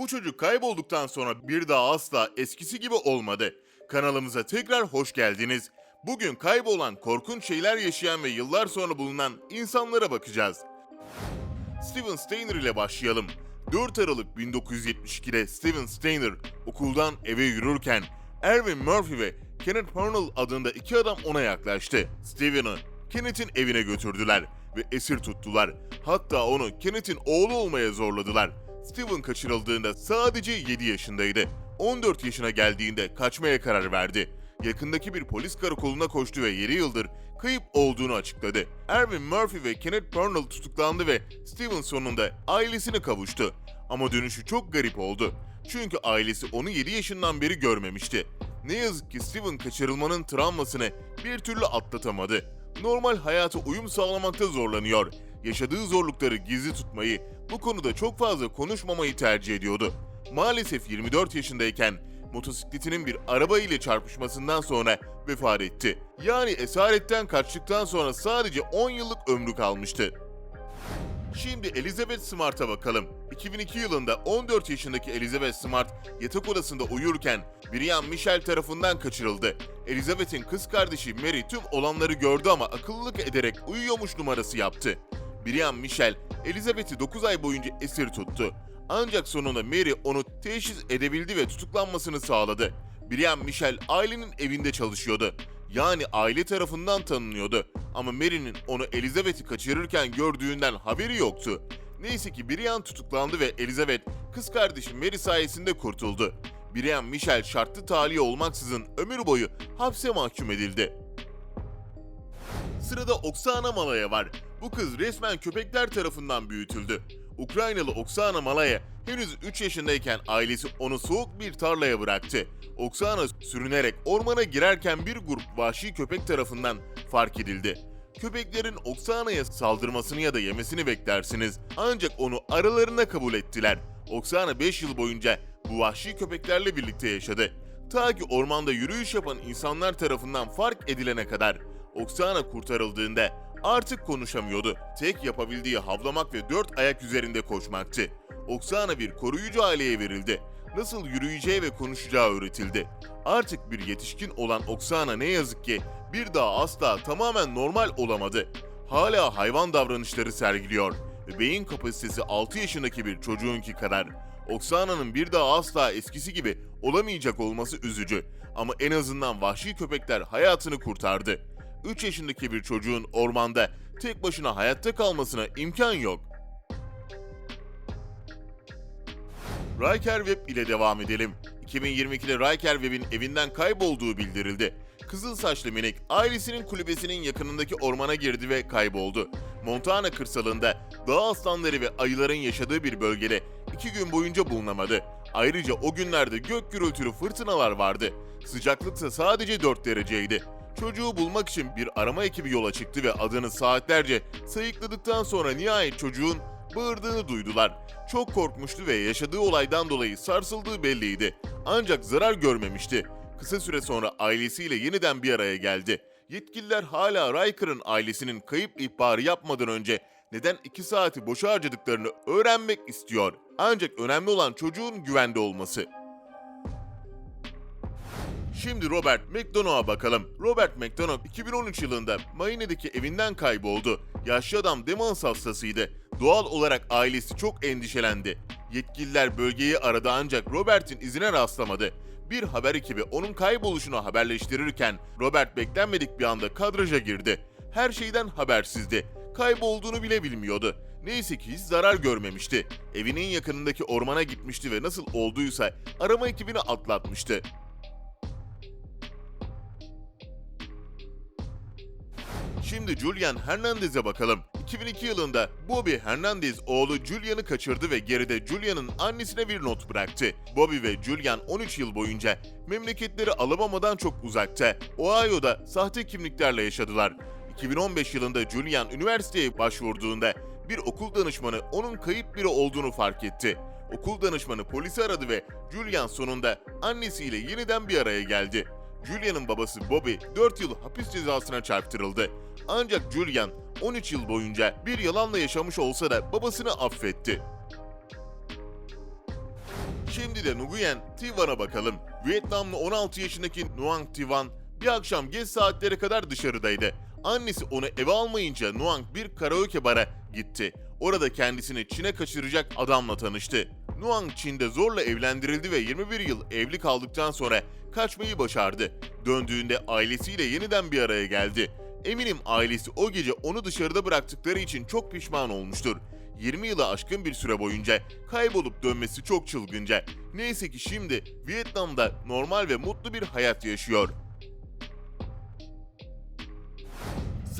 Bu çocuk kaybolduktan sonra bir daha asla eskisi gibi olmadı. Kanalımıza tekrar hoş geldiniz. Bugün kaybolan, korkunç şeyler yaşayan ve yıllar sonra bulunan insanlara bakacağız. Steven Steiner ile başlayalım. 4 Aralık 1972'de Steven Steiner okuldan eve yürürken Erwin Murphy ve Kenneth Parnell adında iki adam ona yaklaştı. Steven'ı Kenneth'in evine götürdüler ve esir tuttular. Hatta onu Kenneth'in oğlu olmaya zorladılar. Steven kaçırıldığında sadece 7 yaşındaydı. 14 yaşına geldiğinde kaçmaya karar verdi. Yakındaki bir polis karakoluna koştu ve 7 yıldır kayıp olduğunu açıkladı. Erwin Murphy ve Kenneth Parnell tutuklandı ve Steven sonunda ailesine kavuştu. Ama dönüşü çok garip oldu. Çünkü ailesi onu 7 yaşından beri görmemişti. Ne yazık ki Steven kaçırılmanın travmasını bir türlü atlatamadı. Normal hayata uyum sağlamakta zorlanıyor. Yaşadığı zorlukları gizli tutmayı, bu konuda çok fazla konuşmamayı tercih ediyordu. Maalesef 24 yaşındayken motosikletinin bir araba ile çarpışmasından sonra vefat etti. Yani esaretten kaçtıktan sonra sadece 10 yıllık ömrü kalmıştı. Şimdi Elizabeth Smart'a bakalım. 2002 yılında 14 yaşındaki Elizabeth Smart yatak odasında uyurken Brian Michel tarafından kaçırıldı. Elizabeth'in kız kardeşi Mary tüm olanları gördü ama akıllılık ederek uyuyormuş numarası yaptı. Brian Michel, Elizabeth'i 9 ay boyunca esir tuttu. Ancak sonunda Mary onu teşhis edebildi ve tutuklanmasını sağladı. Brian Michel ailenin evinde çalışıyordu. Yani aile tarafından tanınıyordu. Ama Mary'nin onu Elizabeth'i kaçırırken gördüğünden haberi yoktu. Neyse ki Brian tutuklandı ve Elizabeth kız kardeşi Mary sayesinde kurtuldu. Brian Michel şartlı tahliye olmaksızın ömür boyu hapse mahkum edildi. Sırada Oksana Malaya var. Bu kız resmen köpekler tarafından büyütüldü. Ukraynalı Oksana Malaya henüz 3 yaşındayken ailesi onu soğuk bir tarlaya bıraktı. Oksana sürünerek ormana girerken bir grup vahşi köpek tarafından fark edildi. Köpeklerin Oksana'ya saldırmasını ya da yemesini beklersiniz. Ancak onu aralarına kabul ettiler. Oksana 5 yıl boyunca bu vahşi köpeklerle birlikte yaşadı. Ta ki ormanda yürüyüş yapan insanlar tarafından fark edilene kadar. Oksana kurtarıldığında artık konuşamıyordu. Tek yapabildiği havlamak ve dört ayak üzerinde koşmaktı. Oksana bir koruyucu aileye verildi. Nasıl yürüyeceği ve konuşacağı öğretildi. Artık bir yetişkin olan Oksana ne yazık ki bir daha asla tamamen normal olamadı. Hala hayvan davranışları sergiliyor ve beyin kapasitesi 6 yaşındaki bir çocuğunki kadar. Oksana'nın bir daha asla eskisi gibi olamayacak olması üzücü ama en azından vahşi köpekler hayatını kurtardı. 3 yaşındaki bir çocuğun ormanda tek başına hayatta kalmasına imkan yok. Riker Webb ile devam edelim. 2022'de Riker Webb'in evinden kaybolduğu bildirildi. Kızıl saçlı minik ailesinin kulübesinin yakınındaki ormana girdi ve kayboldu. Montana kırsalında dağ aslanları ve ayıların yaşadığı bir bölgede iki gün boyunca bulunamadı. Ayrıca o günlerde gök gürültülü fırtınalar vardı. Sıcaklıksa sadece 4 dereceydi. Çocuğu bulmak için bir arama ekibi yola çıktı ve adını saatlerce sayıkladıktan sonra nihayet çocuğun bağırdığını duydular. Çok korkmuştu ve yaşadığı olaydan dolayı sarsıldığı belliydi. Ancak zarar görmemişti. Kısa süre sonra ailesiyle yeniden bir araya geldi. Yetkililer hala Riker'ın ailesinin kayıp ihbarı yapmadan önce neden 2 saati boşa harcadıklarını öğrenmek istiyor. Ancak önemli olan çocuğun güvende olması. Şimdi Robert McDonough'a bakalım. Robert McDonough 2013 yılında Miami'deki evinden kayboldu. Yaşlı adam demans hastasıydı. Doğal olarak ailesi çok endişelendi. Yetkililer bölgeyi aradı ancak Robert'in izine rastlamadı. Bir haber ekibi onun kayboluşunu haberleştirirken Robert beklenmedik bir anda kadraja girdi. Her şeyden habersizdi. Kaybolduğunu bile bilmiyordu. Neyse ki hiç zarar görmemişti. Evinin yakınındaki ormana gitmişti ve nasıl olduysa arama ekibini atlatmıştı. Şimdi Julian Hernandez'e bakalım. 2002 yılında Bobby Hernandez oğlu Julian'ı kaçırdı ve geride Julian'ın annesine bir not bıraktı. Bobby ve Julian 13 yıl boyunca memleketleri Alabama'dan çok uzakta, Ohio'da sahte kimliklerle yaşadılar. 2015 yılında Julian üniversiteye başvurduğunda bir okul danışmanı onun kayıp biri olduğunu fark etti. Okul danışmanı polisi aradı ve Julian sonunda annesiyle yeniden bir araya geldi. Julian'ın babası Bobby 4 yıl hapis cezasına çarptırıldı. Ancak Julian 13 yıl boyunca bir yalanla yaşamış olsa da babasını affetti. Şimdi de Nguyen Tivan'a bakalım. Vietnamlı 16 yaşındaki Nguyen Tivan bir akşam geç saatlere kadar dışarıdaydı. Annesi onu eve almayınca Nguyen bir karaoke bara gitti. Orada kendisini Çin'e kaçıracak adamla tanıştı. Nguyen Çin'de zorla evlendirildi ve 21 yıl evli kaldıktan sonra kaçmayı başardı. Döndüğünde ailesiyle yeniden bir araya geldi. Eminim ailesi o gece onu dışarıda bıraktıkları için çok pişman olmuştur. 20 yılı aşkın bir süre boyunca kaybolup dönmesi çok çılgınca. Neyse ki şimdi Vietnam'da normal ve mutlu bir hayat yaşıyor.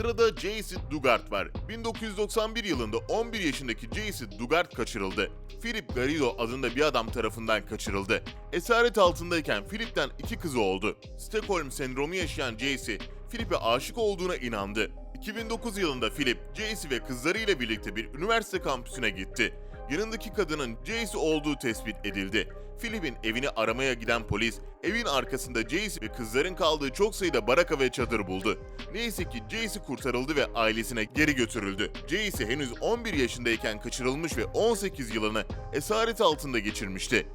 Sırada J.C. Dugard var. 1991 yılında 11 yaşındaki J.C. Dugard kaçırıldı. Philip Garrido adında bir adam tarafından kaçırıldı. Esaret altındayken Philip'ten iki kızı oldu. Stockholm sendromu yaşayan J.C. Philip'e aşık olduğuna inandı. 2009 yılında Philip, J.C. ve kızlarıyla birlikte bir üniversite kampüsüne gitti. Yanındaki kadının J.C. olduğu tespit edildi. Philip'in evini aramaya giden polis, evin arkasında Jace ve kızların kaldığı çok sayıda baraka ve çadır buldu. Neyse ki Jace kurtarıldı ve ailesine geri götürüldü. Jace henüz 11 yaşındayken kaçırılmış ve 18 yılını esaret altında geçirmişti.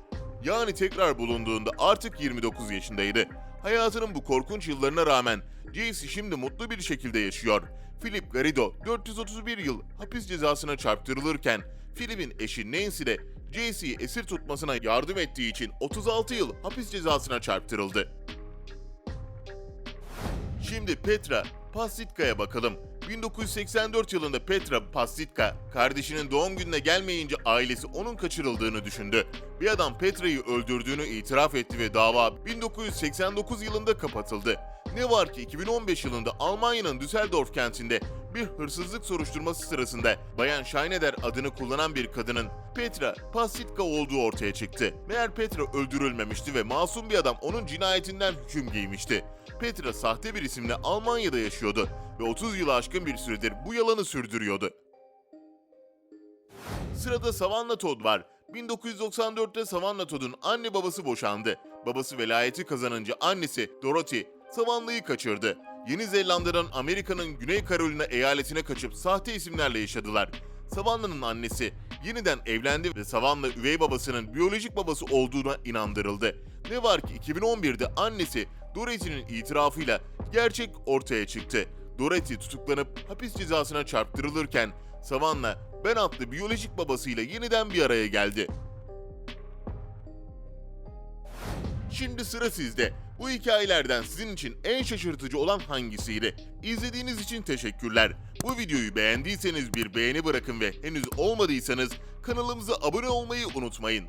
Yani tekrar bulunduğunda artık 29 yaşındaydı. Hayatının bu korkunç yıllarına rağmen Jace şimdi mutlu bir şekilde yaşıyor. Philip Garrido 431 yıl hapis cezasına çarptırılırken Philip'in eşi Nancy de JC'yi esir tutmasına yardım ettiği için 36 yıl hapis cezasına çarptırıldı. Şimdi Petra Pastitka'ya bakalım. 1984 yılında Petra Pastitka, kardeşinin doğum gününe gelmeyince ailesi onun kaçırıldığını düşündü. Bir adam Petra'yı öldürdüğünü itiraf etti ve dava 1989 yılında kapatıldı. Ne var ki 2015 yılında Almanya'nın Düsseldorf kentinde bir hırsızlık soruşturması sırasında Bayan Schneider adını kullanan bir kadının Petra Pasitka olduğu ortaya çıktı. Meğer Petra öldürülmemişti ve masum bir adam onun cinayetinden hüküm giymişti. Petra sahte bir isimle Almanya'da yaşıyordu ve 30 yılı aşkın bir süredir bu yalanı sürdürüyordu. Sırada Savannah Todd var. 1994'te Savannah Todd'un anne babası boşandı. Babası velayeti kazanınca annesi Dorothy Savannah'yı kaçırdı. Yeni Zelanda'dan Amerika'nın Güney Carolina eyaletine kaçıp sahte isimlerle yaşadılar. Savannah'ın annesi yeniden evlendi ve Savannah üvey babasının biyolojik babası olduğuna inandırıldı. Ne var ki 2011'de annesi Dorothy'nin itirafıyla gerçek ortaya çıktı. Dorothy tutuklanıp hapis cezasına çarptırılırken Savannah Ben adlı biyolojik babasıyla yeniden bir araya geldi. Şimdi sıra sizde. Bu hikayelerden sizin için en şaşırtıcı olan hangisiydi? İzlediğiniz için teşekkürler. Bu videoyu beğendiyseniz bir beğeni bırakın ve henüz olmadıysanız kanalımıza abone olmayı unutmayın.